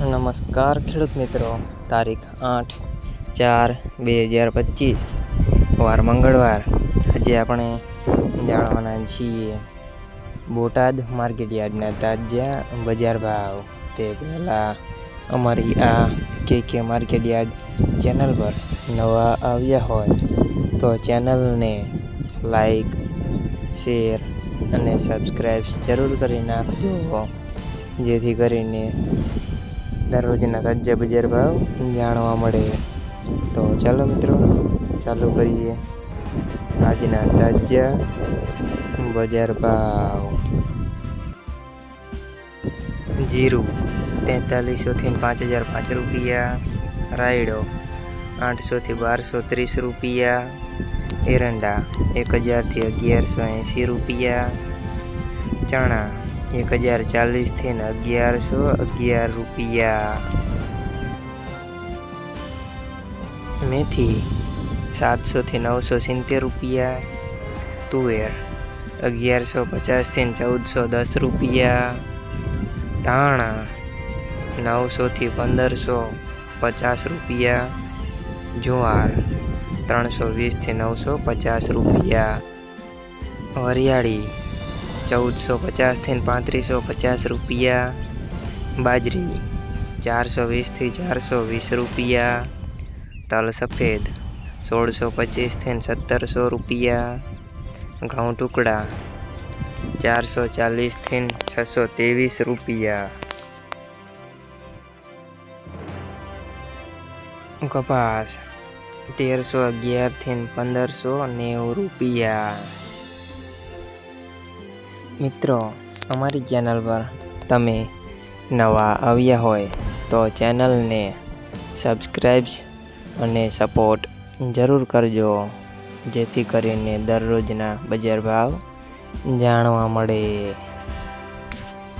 નમસ્કાર ખેડૂત મિત્રો. તારીખ આઠ ચાર બે હજાર પચીસ. વાર મંગળવાર. આજે આપણે જાણવાના છીએ બોટાદ માર્કેટ યાર્ડના તાજા બજાર ભાવ. તે પહેલાં અમારી આ કે કે માર્કેટ યાર્ડ ચેનલ પર નવા આવ્યા હોય તો ચેનલને લાઈક, શેર અને સબસ્ક્રાઈબ જરૂર કરી નાખજો. જેથી કરીને દરરોજના તાજા બજાર ભાવ જાણવા મળે. તો ચાલો મિત્રો, ચાલુ કરીએ આજના તાજા બજાર ભાવ. જીરું તેતાલીસોથી પાંચ હજાર પાંચ રૂપિયા, રાયડો આઠસોથી બારસો ત્રીસ રૂપિયા, એરંડા એક હજારથી અગિયારસો એંસી રૂપિયા, ચણા એક હજાર ચાલીસથી ને અગિયારસો અગિયાર રૂપિયા. મેથી સાતસોથી નવસો સિત્તેર રૂપિયા. તુવેર અગિયારસો પચાસથી ચૌદસો દસ રૂપિયા. ધાણા નવસોથી પંદરસો પચાસ રૂપિયા. જુવાર ત્રણસો વીસથી નવસો પચાસ રૂપિયા. વરિયાળી ચૌદસો પચાસથી પાંત્રીસો પચાસ રૂપિયા. બાજરી ચારસો વીસથી ચારસો વીસ રૂપિયા. તલ સફેદ સોળસો પચીસથી સત્તરસો રૂપિયા. ઘઉં ટુકડા ચારસો ચાલીસથી છસો ત્રેવીસ રૂપિયા. કપાસ તેરસો અગિયારથી પંદરસો નેવું રૂપિયા. મિત્રો, અમારી ચેનલ પર તમે નવા આવ્યા હોય તો ચેનલને સબસ્ક્રાઈબ્સ અને સપોર્ટ જરૂર કરજો, જેથી કરીને દરરોજના બજાર ભાવ જાણવા મળે.